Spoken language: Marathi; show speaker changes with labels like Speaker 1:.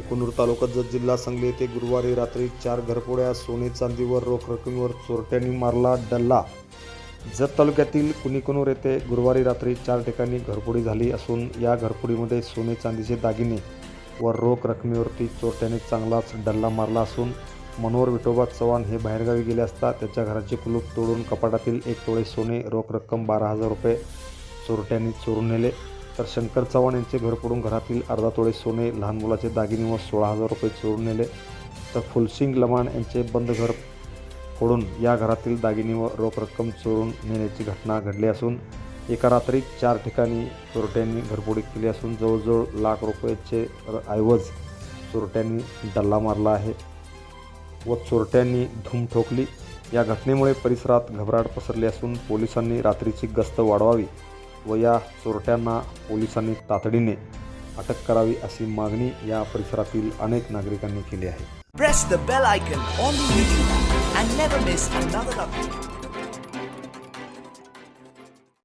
Speaker 1: कुणीकुनूर तालुका जत जिल्हा सांगली येथे गुरुवारी रात्री चार घरपोड्या सोने चांदीवर रोख रकमेवर चोरट्यांनी मारला डल्ला. जत तालुक्यातील कुणीकुनूर येथे गुरुवारी रात्री चार ठिकाणी घरपोडी झाली असून या घरपोडीमध्ये सोने चांदीचे दागिने व रोख रकमेवरती चोरट्याने चांगलाच डल्ला मारला असून मनोहर विठोबा चव्हाण हे बाहेरगावी गेले असता त्याच्या घराचे कुलूप तोडून कपाटातील एक तोळे सोने रोख रक्कम बारा हजार रुपये चोरट्यांनी चोरून नेले. तर शंकर चव्हाण यांचे घर फोडून घरातील अर्धा तोळे सोने लहान मुलाचे दागिने व सोळा हजार रुपये चोरून नेले. तर फुलसिंग लमाण यांचे बंद घर फोडून या घरातील दागिने व रोख रक्कम चोरून नेण्याची घटना घडली असून एका रात्री चार ठिकाणी चोरट्यांनी घरफोडी केली असून जवळजवळ लाख रुपयाचे ऐवज चोरट्यांनी डल्ला मारला आहे व चोरट्यांनी धूम ठोकली. या घटनेमुळे परिसरात घबराट पसरली असून पोलिसांनी रात्रीची गस्त वाढवावी व या चोरट्यांना पोलिसांनी तातडीने अटक करावी अशी मागणी या परिसरातील अनेक नागरिकांनी केली आहे.